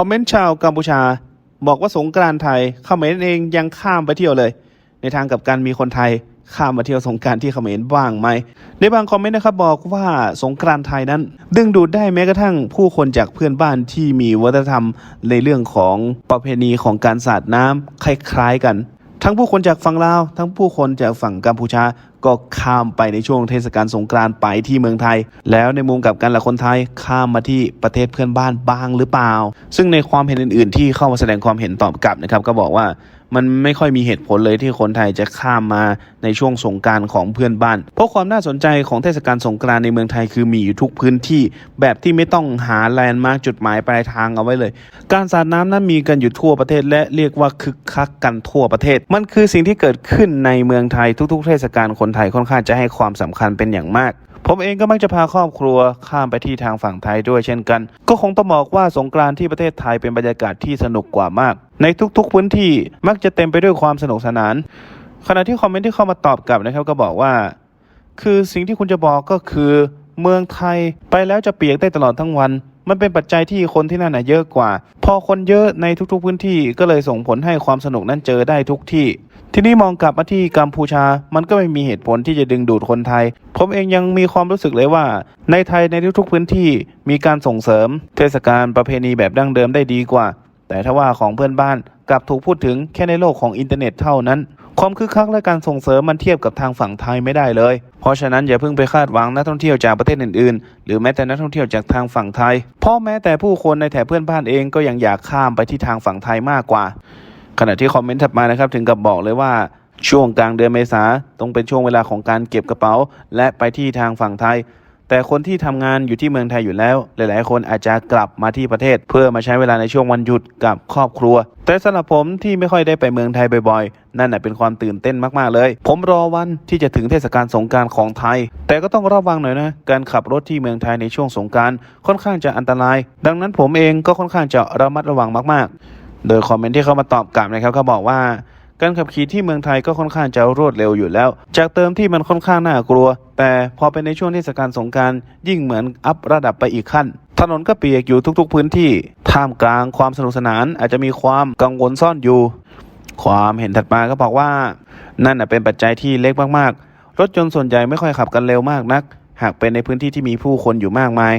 คอมเมนต์ชาวกัมพูชา บอกว่าสงกรานไทยเขมรเองยังข้ามไปเที่ยวเลย ในทางกับกันมีคนไทยข้ามมาเที่ยวสงกานต์ที่เขมรบ้างไหม ในบางคอมเมนต์นะครับบอกว่าสงกรานไทยนั้น ดึงดูดได้แม้กระทั่งผู้คนจากเพื่อนบ้านที่มีวัฒนธรรมในเรื่องของประเพณีของการสาดน้ำคล้ายๆกัน ทั้งผู้คนจากฝั่งลาว ทั้งผู้คนจากฝั่งกัมพูชา ก็ข้ามไปในช่วงเทศกาลสงกรานต์ไปที่เมืองไทย แล้วในมุมกลับกันละคนไทยข้ามมาที่ประเทศเพื่อนบ้านบ้างหรือเปล่า ซึ่งในความเห็นอื่น ๆ ที่เข้ามาแสดงความเห็นตอบกลับนะครับก็บอกว่า มันไม่ค่อยมีเหตุผลเลยที่คนไทยจะข้ามมาในช่วงสงการของเพื่อนบ้าน เพราะความน่าสนใจของเทศกาลสงกรานในเมืองไทยคือมีอยู่ทุกพื้นที่ แบบที่ไม่ต้องหาแลนด์มาร์กจุดหมายปลายทางเอาไว้เลย การสาดน้ำนั้นมีกันอยู่ทั่วประเทศและเรียกว่าคึกคักกันทั่วประเทศ มันคือสิ่งที่เกิดขึ้นในเมืองไทยทุก ๆ เทศกาลคนไทยค่อนข้างจะให้ความสำคัญเป็นอย่างมาก ผมเองก็มักจะพาครอบครัวข้ามไปที่ทางฝั่งไทยด้วยเช่นกัน ก็คงต้องบอกว่าสงกรานต์ที่ประเทศไทยเป็นบรรยากาศที่สนุกกว่ามาก ในทุกๆพื้นที่มักจะเต็มไปด้วยความสนุกสนาน ขณะที่คอมเมนต์ที่เข้ามาตอบกลับนะครับก็บอกว่า คือสิ่งที่คุณจะบอกก็คือเมืองไทยไปแล้วจะเปียกได้ตลอดทั้งวัน มันเป็นปัจจัยที่คนที่นั่นน่ะเยอะกว่า พอคนเยอะในทุกๆพื้นที่ก็เลยส่งผลให้ความสนุกนั้นเจอได้ทุกที่ ทีนี้มองกลับมาที่กัมพูชา มันก็ไม่มีเหตุผลที่จะดึงดูดคนไทย ผมเองยังมีความรู้สึกเลยว่า ในไทยในทุกๆพื้นที่มีการส่งเสริม เทศกาลประเพณีแบบดั้งเดิมได้ดีกว่า แต่ถ้าว่าของเพื่อนบ้านกลับถูกพูดถึงแค่ในโลกของอินเทอร์เน็ตเท่านั้นความคึกคักและการส่งเสริมมันเทียบกับทางฝั่งไทยไม่ได้เลย เพราะฉะนั้นอย่าเพิ่งไปคาดหวังนักท่องเที่ยวจากประเทศอื่นๆ หรือแม้แต่นักท่องเที่ยวจากทางฝั่งไทย เพราะแม้แต่ผู้คนในแถบเพื่อนบ้านเองก็ยังอยากข้ามไปที่ทางฝั่งไทยมากกว่า ขณะที่คอมเมนต์ถัดมานะครับถึงกับบอกเลยว่าช่วงกลางเดือนเมษาต้องเป็นช่วงเวลาของการเก็บกระเป๋า และไปที่ทางฝั่งไทย แต่คนที่ทำงานอยู่ที่เมืองไทยอยู่แล้ว หลาย ๆ คนอาจจะกลับมาที่ประเทศ เพื่อมาใช้เวลาในช่วงวันหยุดกับครอบครัว แต่สำหรับผมที่ไม่ค่อยได้ไปเมืองไทยบ่อย ๆ นั่นน่ะเป็นความตื่นเต้นมาก ๆ เลย ผมรอวันที่จะถึงเทศกาลสงการของไทย แต่ก็ต้องระวังหน่อยนะ การขับรถที่เมืองไทยในช่วงสงการค่อนข้างจะอันตราย ดังนั้นผมเองก็ค่อนข้างจะระมัดระวังมาก ๆ โดยคอมเมนต์ที่เข้ามาตอบกลับนะครับเขาบอกว่าการขับขี่ที่เมืองไทยก็ค่อนข้างจะรวดเร็วอยู่แล้ว จากเติมที่มันค่อนข้างน่ากลัว แต่พอเป็นในช่วงเทศกาลสงการยิ่งเหมือนอัพระดับไปอีกขั้น ถนนก็เปียกอยู่ทุกๆพื้นที่ ท่ามกลางความสนุกสนานอาจจะมีความกังวลซ่อนอยู่ ความเห็นถัดมาก็บอกว่า นั่นเป็นปัจจัยที่เล็กมากๆ รถยนต์ส่วนใหญ่ไม่ค่อยขับกันเร็วมากนัก หากเป็นในพื้นที่ที่มีผู้คนอยู่มากมาย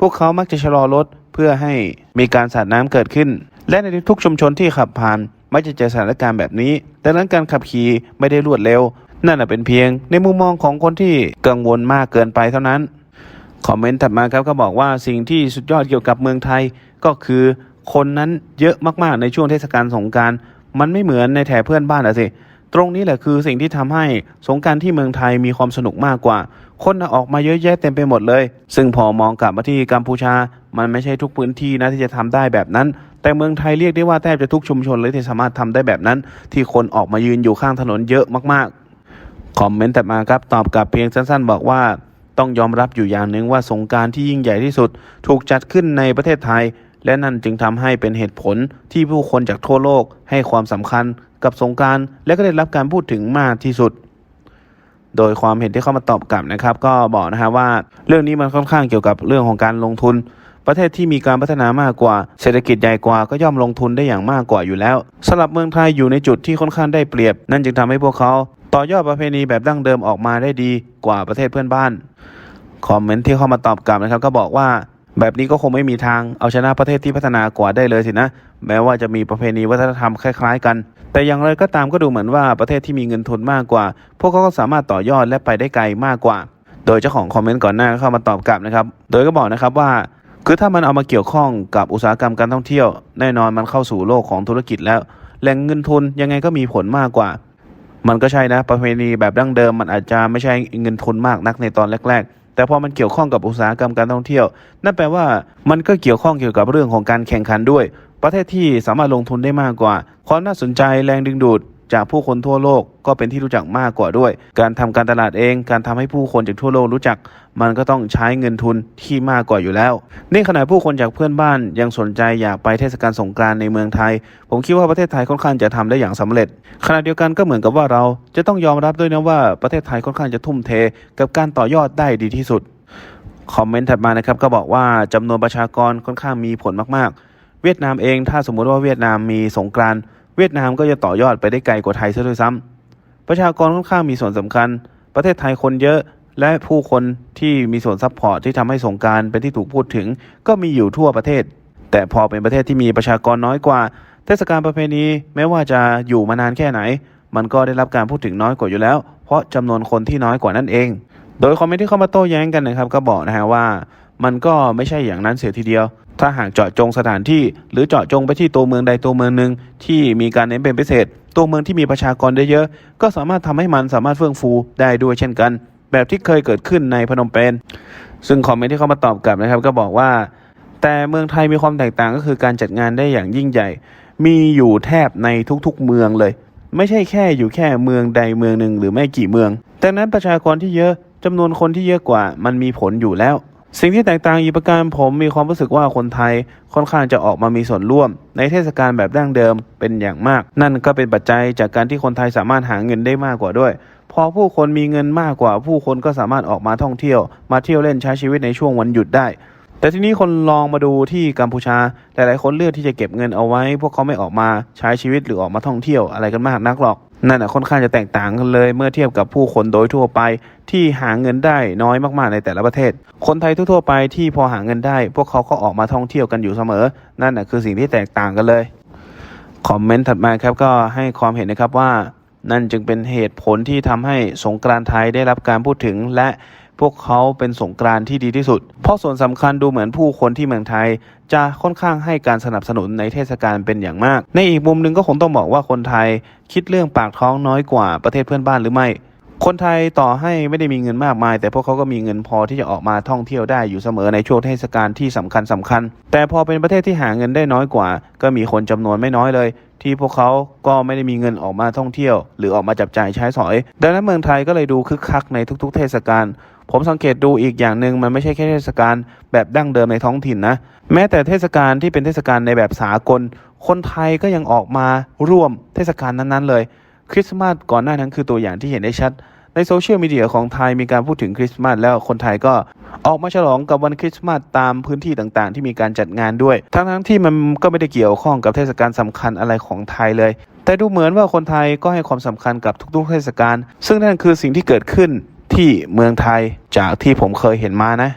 พวกเขามักจะชะลอรถเพื่อให้มีการสาดน้ำเกิดขึ้น และในทุกชุมชนที่ขับผ่านมักจะเจอสถานการณ์แบบนี้ ดังนั้นการขับขี่ไม่ได้รวดเร็ว นั่นเป็นเพียงในมุมมองของคนที่กังวลมากเกินไปเท่านั้น คอมเมนต์ถัดมาครับก็บอกว่าสิ่งที่สุดยอดเกี่ยวกับเมืองไทยก็คือคนนั้นเยอะมากๆในช่วงเทศกาลสงการมันไม่เหมือนในแถบเพื่อนบ้านอะสิ ตรงนี้แหละคือสิ่งที่ทำให้สงการที่เมืองไทยมีความสนุกมากกว่า คนออกมาเยอะแยะเต็มไปหมดเลย ซึ่งพอมองกลับมาที่กัมพูชา มันไม่ใช่ทุกพื้นที่นะที่จะทำได้แบบนั้น แต่เมืองไทยเรียกได้ว่าแทบจะทุกชุมชนเลยที่สามารถทำได้แบบนั้น ที่คนออกมายืนอยู่ข้างถนนเยอะมากๆ คอมเมนต์ถัดมาครับตอบกลับเพียงสั้นๆ บอกว่าต้องยอมรับอยู่อย่างหนึ่งว่าสงการที่ยิ่งใหญ่ที่สุด ถูกจัดขึ้นในประเทศไทย และนั่นจึงทำให้เป็นเหตุผลที่ผู้คนจากทั่วโลกให้ความสำคัญกับสงการและก็ได้รับการพูดถึงมากที่สุด โดยความเห็นที่เข้ามาตอบกลับนะครับ ก็บอกนะฮะว่าเรื่องนี้มันค่อนข้างเกี่ยวกับเรื่องของการลงทุน ประเทศที่มีการพัฒนามากกว่า เศรษฐกิจใหญ่กว่าก็ย่อมลงทุนได้อย่างมากกว่าอยู่แล้วสำหรับเมืองไทยอยู่ในจุดที่ค่อนข้างได้เปรียบ นั่นจึงทำให้พวกเขาต่อยอดประเพณีแบบดั้งเดิมออกมาได้ดีกว่าประเทศเพื่อนบ้าน คอมเมนต์ที่เข้ามาตอบกลับนะครับก็บอกว่าแบบนี้ก็คงไม่มีทางเอาชนะประเทศที่พัฒนากว่าได้เลยสินะ แม้ว่าจะมีประเพณีวัฒนธรรมคล้ายๆกัน แต่อย่างไรก็ตามก็ดูเหมือนว่าประเทศที่มีเงินทุนมากกว่า พวกเขาก็สามารถต่อยอดและไปได้ไกลมากกว่า โดยเจ้าของคอมเมนต์ก่อนหน้าก็เข้ามาตอบกลับนะครับ โดยก็บอกนะครับว่า คือถ้ามันเอามาเกี่ยวข้องกับอุตสาหกรรมการท่องเที่ยว แน่นอนมันเข้าสู่โลกของธุรกิจแล้วแหล่งเงินทุนยังไงก็มีผลมากกว่า มันก็ใช่นะประเพณีแบบดั้งเดิม มันอาจจะไม่ใช่เงินทุนมากนักในตอนแรก ๆ แต่พอมันเกี่ยวข้องกับอุตสาหกรรมการท่องเที่ยว นั่นแปลว่ามันก็เกี่ยวข้องเกี่ยวกับเรื่องของการแข่งขันด้วย ประเทศที่สามารถลงทุนได้มากกว่าความน่าสนใจแรงดึงดูด จากผู้คนทั่วโลกก็เป็นที่รู้จักมากกว่าด้วย การทำการตลาดเอง การทำให้ผู้คนจากทั่วโลกรู้จัก มันก็ต้องใช้เงินทุนที่มากกว่าอยู่แล้ว นี่ขณะผู้คนจากเพื่อนบ้านยังสนใจอยากไปเทศกาลสงกรานต์ในเมืองไทย ผมคิดว่าประเทศไทยค่อนข้างจะทำได้อย่างสำเร็จ ขณะเดียวกันก็เหมือนกับว่าเราจะต้องยอมรับด้วยนะว่าประเทศไทยค่อนข้างจะทุ่มเท กับการต่อยอดได้ดีที่สุด คอมเมนต์ถัดมานะครับก็บอกว่าจำนวนประชากรค่อนข้างมีผลมากๆ เวียดนามเองถ้าสมมุติว่าเวียดนามมีสงกรานต์ เวียดนามก็จะต่อยอดไปได้ไกลกว่าไทยซะด้วยซ้ำประชากรค่อนข้างมีส่วนสำคัญ ประเทศไทยคนเยอะและผู้คนที่มีส่วนซัพพอร์ตที่ทำให้สงการเป็นที่ถูกพูดถึง ก็มีอยู่ทั่วประเทศ แต่พอเป็นประเทศที่มีประชากรน้อยกว่า เทศกาลประเพณีแม้ว่าจะอยู่มานานแค่ไหน มันก็ได้รับการพูดถึงน้อยกว่าอยู่แล้ว เพราะจำนวนคนที่น้อยกว่านั่นเอง โดยคอมเมนต์ที่เข้ามาโต้แย้งกันนะครับ ก็บอกนะฮะว่า มันก็ไม่ใช่อย่างนั้นเสียทีเดียว ถ้าหากเจาะจงสถานที่ หรือเจาะจงไปที่ตัวเมืองใดตัวเมืองหนึ่งที่มีการเน้นเป็นพิเศษ ตัวเมืองที่มีประชากรเยอะๆก็สามารถทำให้มันสามารถเฟื่องฟูได้ด้วยเช่นกัน แบบที่เคยเกิดขึ้นในพนมเปญซึ่งคอมเมนต์ที่เขามาตอบกลับนะครับ ก็บอกว่า แต่เมืองไทยมีความแตกต่างก็คือการจัดงานได้อย่างยิ่งใหญ่ มีอยู่แทบในทุกๆเมืองเลย ไม่ใช่แค่อยู่แค่เมืองใดเมืองหนึ่งหรือไม่กี่เมืองแต่นั้นประชากรที่เยอะจำนวนคนที่เยอะกว่ามันมีผลอยู่แล้ว สิ่งที่แตกต่างอีกประการผมมีความรู้สึกว่าคนไทยค่อนข้างจะออกมามีส่วนร่วม ในเทศกาลแบบดั้งเดิมเป็นอย่างมาก นั่นก็เป็นปัจจัยจากการที่คนไทยสามารถหาเงินได้มากกว่าด้วย พอผู้คนมีเงินมากกว่า ผู้คนก็สามารถออกมาท่องเที่ยว มาเที่ยวเล่นใช้ชีวิตในช่วงวันหยุดได้ แต่ทีนี้คนลองมาดูที่กัมพูชาหลายๆคนเลือกที่จะเก็บเงินเอาไว้ พวกเขาไม่ออกมาใช้ชีวิตหรือออกมาท่องเที่ยวอะไรกันมากนักหรอก นั่นน่ะค่อนข้างจะแตกต่างกันเลยเมื่อเทียบกับผู้คนโดยทั่วไปที่หาเงินได้น้อยมากๆในแต่ละประเทศ คนไทยทั่วๆไปที่พอหาเงินได้ พวกเขาก็ออกมาท่องเที่ยวกันอยู่เสมอ นั่นนะคือสิ่งที่แตกต่างกันเลยคอมเมนต์ถัดมาครับก็ให้ความเห็นนะครับว่า นั่นจึงเป็นเหตุผลที่ทำให้สงกรานต์ไทยได้รับการพูดถึงและ พวกเขาเป็นสงกรานที่ดีที่สุด เพราะส่วนสำคัญดูเหมือนผู้คนที่เมืองไทย จะค่อนข้างให้การสนับสนุนในเทศกาลเป็นอย่างมาก ในอีกมุมหนึ่งก็คงต้องบอกว่าคนไทยคิดเรื่องปากท้องน้อยกว่าประเทศเพื่อนบ้านหรือไม่คนไทยต่อให้ไม่ได้มีเงินมากมาย แต่พวกเขาก็มีเงินพอที่จะออกมาท่องเที่ยวได้อยู่เสมอในช่วงเทศกาลที่สำคัญสำคัญ แต่พอเป็นประเทศที่หาเงินได้น้อยกว่า ก็มีคนจำนวนไม่น้อยเลย ที่พวกเขาก็ไม่ได้มีเงินออกมาท่องเที่ยว หรือออกมาจับจ่ายใช้สอย ดังนั้นเมืองไทยก็เลยดูคึกคักในทุกๆ เทศกาล ผมสังเกตดูอีกอย่างหนึ่งมันไม่ใช่แค่เทศกาลแบบดั้งเดิมในท้องถิ่นนะ แม้แต่เทศกาลที่เป็นเทศกาลในแบบสากล คนไทยก็ยังออกมาร่วมเทศกาลนั้นๆเลย คริสต์มาสก่อนหน้านั้นคือตัวอย่างที่เห็นได้ชัด ในโซเชียลมีเดียของไทยมีการพูดถึงคริสต์มาสแล้วคนไทยก็ออกมาฉลองกับวันคริสต์มาสตามพื้นที่ต่างๆ ที่มีการจัดงานด้วย ทั้งๆที่มันก็ไม่ได้เกี่ยวข้องกับเทศกาลสำคัญอะไรของไทยเลย แต่ดูเหมือนว่าคนไทยก็ให้ความสำคัญกับทุกๆ เทศกาลซึ่งนั่นคือสิ่งที่เกิดขึ้น ที่เมืองไทยจากที่ผมเคยเห็นมานะ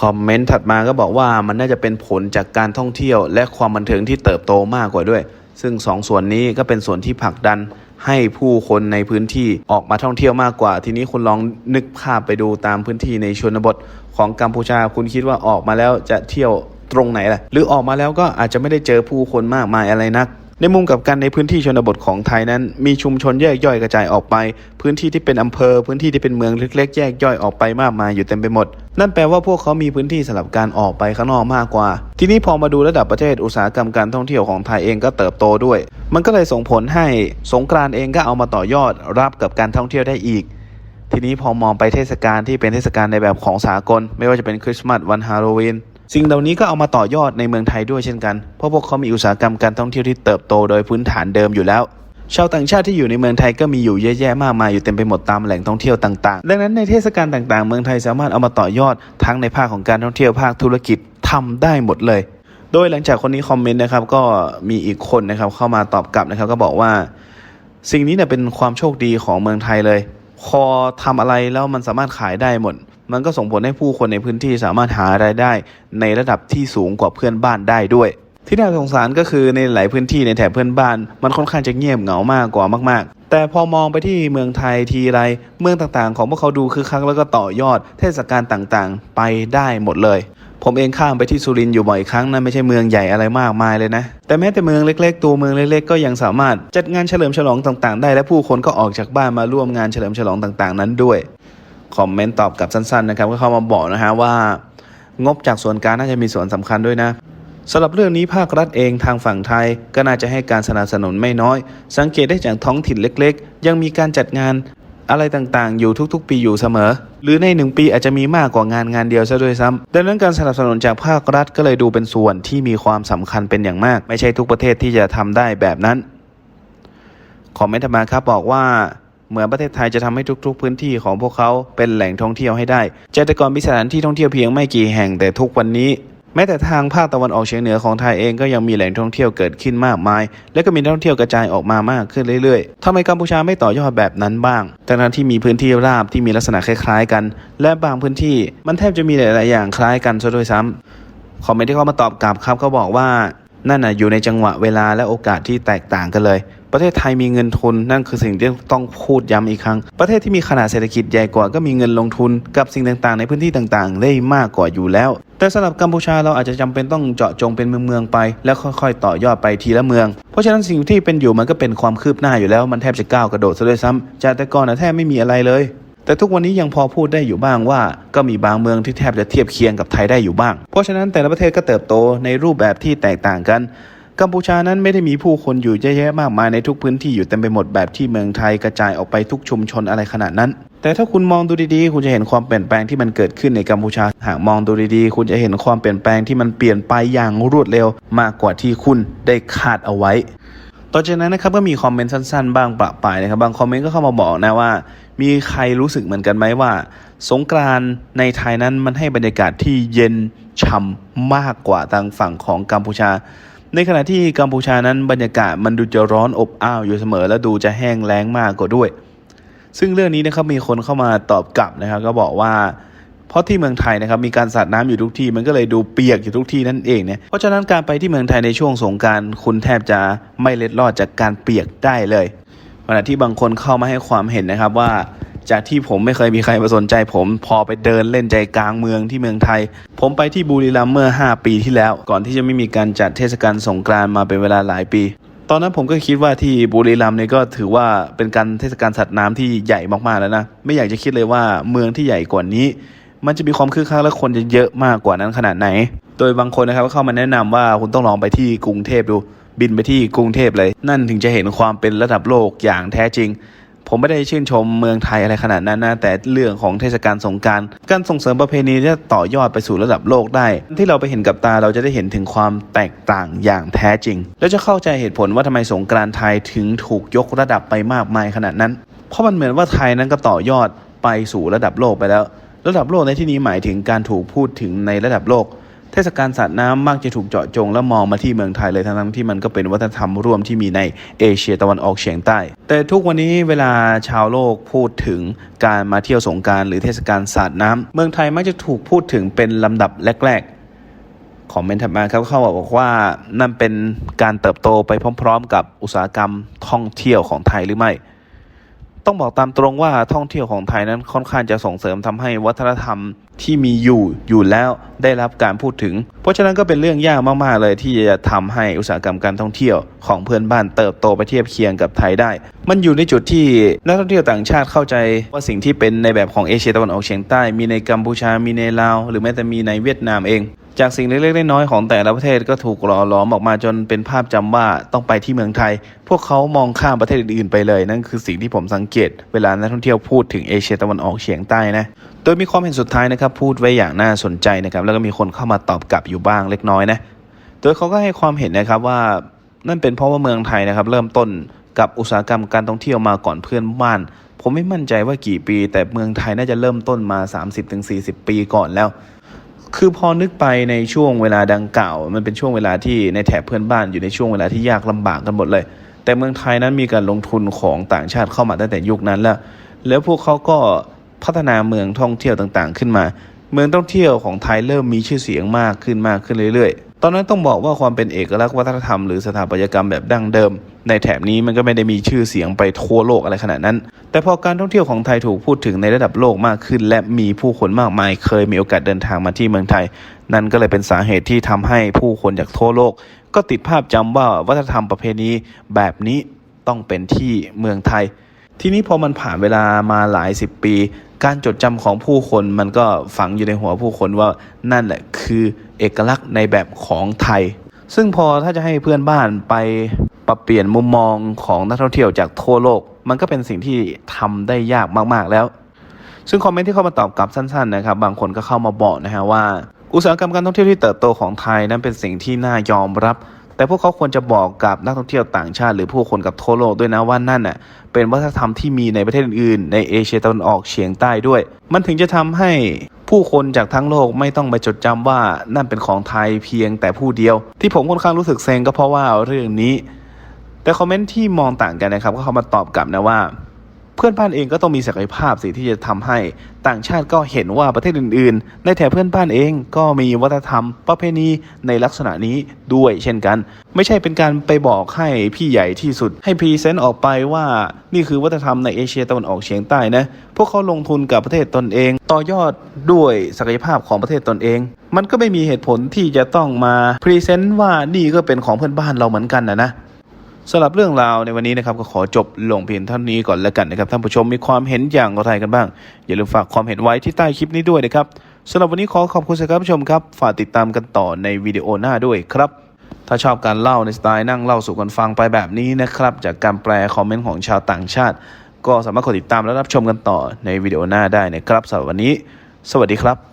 คอมเมนต์ถัดมาก็บอกว่ามันน่าจะเป็นผลจากการท่องเที่ยว และความบันเทิงที่เติบโตมากกว่าด้วย ซึ่งสองส่วนนี้ก็เป็นส่วนที่ผลักดันให้ผู้คนในพื้นที่ออกมาท่องเที่ยวมากกว่า ทีนี้คุณลองนึกภาพไปดูตามพื้นที่ในชนบทของกัมพูชา คุณคิดว่าออกมาแล้วจะเที่ยวตรงไหนล่ะ หรือออกมาแล้วก็อาจจะไม่ได้เจอผู้คนมากมายอะไรนัก ในมุมกับกันในพื้นที่ชนบทของไทยนั้น มีชุมชนแยกย่อยกระจายออกไป พื้นที่ที่เป็นอำเภอ พื้นที่ที่เป็นเมืองเล็กๆแยกย่อยออกไปมากมายอยู่เต็มไปหมด นั่นแปลว่าพวกเขามีพื้นที่สำหรับการออกไปข้างนอกมากกว่า ทีนี้พอมาดูระดับประเทศอุตสาหกรรมการท่องเที่ยวของไทยเองก็เติบโตด้วย มันก็เลยส่งผลให้สงกรานเองก็เอามาต่อยอดรับกับการท่องเที่ยวได้อีกทีนี้พอมองไปเทศกาลที่เป็นเทศกาลในแบบของสากล ไม่ว่าจะเป็นคริสต์มาสวันฮาโลวีน สิ่งเหล่านี้ก็เอามาต่อยอดในเมืองไทยด้วยเช่นกัน เพราะพวกเขามีอุตสาหกรรมการท่องเที่ยวที่เติบโตโดยพื้นฐานเดิมอยู่แล้ว ชาวต่างชาติที่อยู่ในเมืองไทยก็มีอยู่เยอะแยะมากมายอยู่เต็มไปหมดตามแหล่งท่องเที่ยวต่างๆ ดังนั้นในเทศกาลต่างๆ เมืองไทยสามารถเอามาต่อยอดทั้งในภาคของการท่องเที่ยวภาคธุรกิจทำได้หมดเลย โดยหลังจากคนนี้คอมเมนต์นะครับก็มีอีกคนนะครับเข้ามาตอบกลับนะครับก็บอกว่า สิ่งนี้เนี่ยเป็นความโชคดีของเมืองไทยเลย พอทำอะไรแล้วมันสามารถขายได้หมด มันก็ส่งผลให้ผู้คนในพื้นที่สามารถหารายได้ในระดับที่สูงกว่าเพื่อนบ้านได้ด้วย ที่น่าสงสารก็คือในหลายพื้นที่ในแถบเพื่อนบ้าน มันค่อนข้างจะเงียบเหงามากกว่ามากๆ แต่พอมองไปที่เมืองไทยทีไร เมืองต่างๆ ของพวกเขาดูคือคักแล้วก็ต่อยอด เทศกาลต่างๆ ไปได้หมดเลยผมเองข้ามไปที่สุรินทร์อยู่บ่อยครั้งนะไม่ใช่เมืองใหญ่อะไรมากมายเลยนะ แต่แม้แต่เมืองเล็ก ๆ ตัวเมืองเล็กๆ ก็ยังสามารถจัดงานเฉลิมฉลองต่างๆ ได้และผู้คนก็ออกจากบ้านมาร่วมงานเฉลิมฉลองต่างๆ นั้นด้วย คอมเมนต์ตอบกลับสั้น ๆ นะครับ ก็เข้ามาบอกนะฮะว่า งบจากส่วนกลางน่าจะมีส่วนสำคัญด้วยนะสำหรับเรื่องนี้ภาครัฐเองทางฝั่งไทย ก็น่าจะให้การสนับสนุนไม่น้อย สังเกตได้จากท้องถิ่นเล็ก ๆ ยังมีการจัดงานอะไรต่างๆ อยู่ทุกๆ ปีอยู่เสมอ หรือในหนึ่งปีอาจจะมีมากกว่างานงานเดียวซะด้วยซ้ำดังนั้นการสนับสนุนจากภาครัฐก็เลยดูเป็นส่วนที่มีความสำคัญเป็นอย่างมาก ไม่ใช่ทุกประเทศที่จะทำได้แบบนั้น คอมเมนต์มาครับบอกว่า เหมือนประเทศไทยจะทำให้ทุก ๆ พื้นที่ของพวกเขาเป็นแหล่งท่องเที่ยวให้ได้จากแต่ก่อนมีสถานที่ท่องเที่ยวเพียงไม่กี่แห่งแต่ทุกวันนี้แม้แต่ทางภาคตะวันออกเฉียงเหนือของไทยเองก็ยังมีแหล่งท่องเที่ยวเกิดขึ้นมากมาย และก็มีท่องเที่ยวกระจายออกมามากขึ้นเรื่อยๆทำไมกัมพูชาไม่ต่อยอดแบบนั้นบ้างทั้งนั้นที่มีพื้นที่ราบที่มีลักษณะคล้ายๆกัน และบางพื้นที่มันแทบจะมีหลายๆอย่างคล้ายกันซะด้วยซ้ำคอมเมนต์ที่เขามาตอบกลับครับเขาบอกว่า นั่นนะอยู่ในจังหวะเวลาและโอกาสที่แตกต่างกันเลย ประเทศไทยมีเงินทุน นั่นคือสิ่งที่ต้องพูดย้ำอีกครั้ง ประเทศที่มีขนาดเศรษฐกิจใหญ่กว่าก็มีเงินลงทุนกับสิ่งต่างๆ ในพื้นที่ต่างๆ ได้มากกว่าอยู่แล้ว แต่สำหรับกัมพูชาเราอาจจะจำเป็นต้องเจาะจงเป็นเมืองๆไป แล้วค่อยๆ ต่อยอดไปทีละเมือง เพราะฉะนั้นสิ่งที่เป็นอยู่มันก็เป็นความคืบหน้าอยู่แล้วมันแทบจะก้าวกระโดดซะด้วยซ้ำจากแต่ก่อนนะแทบไม่มีอะไรเลย แต่ทุกวันนี้ยังพอพูดได้อยู่บ้างว่า ก็มีบางเมืองที่แทบจะเทียบเคียงกับไทยได้อยู่บ้าง เพราะฉะนั้นแต่ละประเทศก็เติบโตในรูปแบบที่แตกต่างกัน กัมพูชานั้นไม่ได้มีผู้คนอยู่เยอะแยะมากมายในทุกพื้นที่อยู่เต็มไปหมดแบบที่เมืองไทยกระจายออกไปทุกชุมชนอะไรขนาดนั้น แต่ถ้าคุณมองดูดีๆ คุณจะเห็นความเปลี่ยนแปลงที่มันเกิดขึ้นในกัมพูชา หากมองดูดีๆ คุณจะเห็นความเปลี่ยนแปลงที่มันเปลี่ยนไปอย่างรวดเร็ว มากกว่าที่คุณได้คาดเอาไว้ ต่อจากนั้นนะครับก็มีคอมเมนต์สั้นๆ บ้างประปายนะครับบางคอมเมนต์ก็เข้ามาบอกนะว่า มีใครรู้สึกเหมือนกันไหมว่า สงกรานในไทยนั้นมันให้บรรยากาศที่เย็นฉ่ำมากกว่าทางฝั่งของกัมพูชา ในขณะที่กัมพูชานั้นบรรยากาศมันดูจะร้อนอบอ้าวอยู่เสมอ และดูจะแห้งแล้งมากกว่าด้วย ซึ่งเรื่องนี้นะครับมีคนเข้ามาตอบกลับนะครับ ก็บอกว่า เพราะที่เมืองไทยนะครับมีการสาดน้ำอยู่ทุกที่ มันก็เลยดูเปียกอยู่ทุกที่นั่นเองเนี่ยเพราะฉะนั้นการไปที่เมืองไทยในช่วงสงการคุณแทบจะไม่เล็ดลอดจากการเปียกได้เลยขณะที่บางคนเข้ามาให้ความเห็นนะครับว่าจากที่ผมไม่เคยมีใครมาสนใจผมพอไปเดินเล่นใจกลางเมืองที่เมืองไทย ผมไปที่บุรีรัมย์เมื่อ 5 ปีที่แล้ว ก่อนที่จะไม่มีการจัดเทศกาลสงกรานต์มาเป็นเวลาหลายปี ตอนนั้นผมก็คิดว่าที่บุรีรัมย์เนี่ยก็ถือว่าเป็นการเทศกาลสัตว์น้ำที่ใหญ่มากๆแล้วนะ ไม่อยากจะคิดเลยว่าเมืองที่ใหญ่กว่านี้ มันจะมีความคึกคักและคนจะเยอะมากกว่านั้นขนาดไหน โดยบางคนนะครับก็เข้ามาแนะนำว่าคุณต้องลองไปที่กรุงเทพดู บินไปที่กรุงเทพเลย นั่นถึงจะเห็นความเป็นระดับโลกอย่างแท้จริงผมไม่ได้ชื่นชมเมืองไทยอะไรขนาดนั้นนะแต่เรื่องของเทศกาลสงการการส่งเสริมประเพณีจะต่อยอดไปสู่ระดับโลกได้ ที่เราไปเห็นกับตาเราจะได้เห็นถึงความแตกต่างอย่างแท้จริง แล้วจะเข้าใจเหตุผลว่าทำไมสงกานต์ไทยถึงถูกยกระดับไปมากมายขนาดนั้น เพราะมันเหมือนว่าไทยนั้นก็ต่อยอดไปสู่ระดับโลกไปแล้ว ระดับโลกในที่นี้หมายถึงการถูกพูดถึงในระดับโลก เทศกาลสัตว์น้ำมักจะถูกเจาะจงและมองมาที่เมืองไทยเลยทั้งที่มันก็เป็นวัฒนธรรมร่วมที่มีในเอเชียตะวันออกเฉียงใต้ แต่ทุกวันนี้เวลาชาวโลกพูดถึงการมาเที่ยวสงการหรือเทศกาลสาดน้ำเมืองไทยมักจะถูกพูดถึงเป็นลำดับแรกๆคอมเมนต์ถัดมาครับเขาบอกว่านั่นเป็นการเติบโตไปพร้อม ๆ กับอุตสาหกรรมท่องเที่ยวของไทยหรือไม่ ต้องบอกตามตรงว่าท่องเที่ยวของไทยนั้นค่อนข้างจะส่งเสริมทำให้วัฒนธรรมที่มีอยู่อยู่แล้วได้รับการพูดถึง เพราะฉะนั้นก็เป็นเรื่องยากมากๆเลยที่จะทำให้อุตสาหกรรมการท่องเที่ยวของเพื่อนบ้านเติบโตไปเทียบเคียงกับไทยได้มันอยู่ในจุดที่นักท่องเที่ยวต่างชาติเข้าใจว่าสิ่งที่เป็นในแบบของเอเชียตะวันออกเฉียงใต้ มีในกัมพูชา มีในลาว หรือแม้แต่มีในเวียดนามเอง จากสิ่งเล็กๆน้อยๆของแต่ละประเทศก็ถูกหล่อหลอมออกมาจนเป็นภาพจำว่าต้องไปที่เมืองไทย พวกเขามองข้ามประเทศอื่นๆไปเลย นั่นคือสิ่งที่ผมสังเกต เวลานักท่องเที่ยวพูดถึงเอเชียตะวันออกเฉียงใต้นะโดยมีความเห็นสุดท้ายนะครับพูดไว้อย่างน่าสนใจนะครับแล้วก็มีคนเข้ามาตอบกลับอยู่บ้างเล็กน้อยนะโดยเขาก็ให้ความเห็นนะครับว่านั่นเป็นเพราะว่าเมืองไทยนะครับเริ่มต้น กับอุตสาหกรรมการท่องเที่ยวมาก่อนเพื่อนบ้าน ผมไม่มั่นใจว่ากี่ปี แต่เมืองไทยน่าจะเริ่มต้นมา 30-40 ปีก่อนแล้ว คือพอนึกไปในช่วงเวลาดังกล่าว มันเป็นช่วงเวลาที่ในแถบเพื่อนบ้านอยู่ในช่วงเวลาที่ยากลำบากกันหมดเลย แต่เมืองไทยนั้นมีการลงทุนของต่างชาติเข้ามาตั้งแต่ยุคนั้นแล้ว แล้วพวกเขาก็พัฒนาเมืองท่องเที่ยวต่างๆ ขึ้นมา เมืองท่องเที่ยวของไทยเริ่มมีชื่อเสียงมากขึ้นมากขึ้นเรื่อยๆ ตอนนั้นต้องบอกว่าความเป็นเอกลักษณ์วัฒนธรรมหรือสถาปัตยกรรมแบบดั้งเดิม ในแถบนี้มันก็ไม่ได้มีชื่อเสียงไปทั่วโลกอะไรขนาดนั้น แต่พอการท่องเที่ยวของไทยถูกพูดถึงในระดับโลกมากขึ้น และมีผู้คนมากมาย เคยมีโอกาสเดินทางมาที่เมืองไทย นั่นก็เลยเป็นสาเหตุที่ทำให้ผู้คนจากทั่วโลก ก็ติดภาพจำว่าวัฒนธรรมประเพณีแบบนี้ต้องเป็นที่เมืองไทย ทีนี้พอมันผ่านเวลามาหลายสิบปี การจดจำของผู้คนมันก็ฝังอยู่ในหัวผู้คนว่านั่นแหละคือเอกลักษณ์ในแบบของไทย ซึ่งพอถ้าจะให้เพื่อนบ้านไปปรับเปลี่ยนมุมมองของนักท่องเที่ยวจากทั่วโลก มันก็เป็นสิ่งที่ทำได้ยากมาก ๆ แล้ว ซึ่งคอมเมนต์ที่เข้ามาตอบกลับสั้น ๆ นะครับ บางคนก็เข้ามาบอกนะฮะว่า อุตสาหกรรมการท่องเที่ยวที่เติบโตของไทยนั้นเป็นสิ่งที่น่ายอมรับ แต่พวกเขาควรจะบอกกับนักท่องเที่ยวต่างชาติ หรือผู้คนกับทั่วโลกด้วยนะว่านั่นน่ะเป็นวัฒนธรรมที่มีในประเทศอื่นๆในเอเชียตะวันออกเฉียงใต้ด้วย มันถึงจะทำให้ผู้คนจากทั้งโลกไม่ต้องไปจดจำว่านั่นเป็นของไทยเพียงแต่ผู้เดียว ที่ผมค่อนข้างรู้สึกเซ็งก็เพราะว่าเรื่องนี้ แต่คอมเมนต์ที่มองต่างกันนะครับก็เขามาตอบกลับนะว่า เพื่อนบ้านเองก็ต้องมีศักยภาพสิที่จะทำให้ต่างชาติก็เห็นว่าประเทศอื่นๆ ในแถบเพื่อนบ้านเองก็มีวัฒนธรรม ประเพณีในลักษณะนี้ด้วยเช่นกัน ไม่ใช่เป็นการไปบอกให้พี่ใหญ่ที่สุด ให้พรีเซนต์ออกไปว่านี่คือวัฒนธรรมในเอเชียตะวันออกเฉียงใต้นะพวกเขาลงทุนกับประเทศตนเอง ต่อยอดด้วยศักยภาพของประเทศตนเอง มันก็ไม่มีเหตุผลที่จะต้องมาพรีเซนต์ว่านี่ก็เป็นของเพื่อนบ้านเราเหมือนกันนะนะ สำหรับเรื่องราวในวันนี้นะครับก็ขอจบลงเพียงเท่านี้ก่อนแล้วกันนะครับท่านผู้ชมมีความเห็นอย่างไรกันบ้าง อย่าลืมฝากความเห็นไว้ที่ใต้คลิปนี้ด้วยนะครับสำหรับวันนี้ขอขอบคุณสำหรับผู้ชมครับฝากติดตามกันต่อในวิดีโอหน้าด้วยครับ ถ้าชอบการเล่าในสไตล์นั่งเล่าสู่กันฟังไปแบบนี้นะครับจากการแปลคอมเมนต์ของชาวต่างชาติ ก็สามารถกดติดตามและรับชมกันต่อในวิดีโอหน้าได้นะครับสำหรับวันนี้ สวัสดีครับ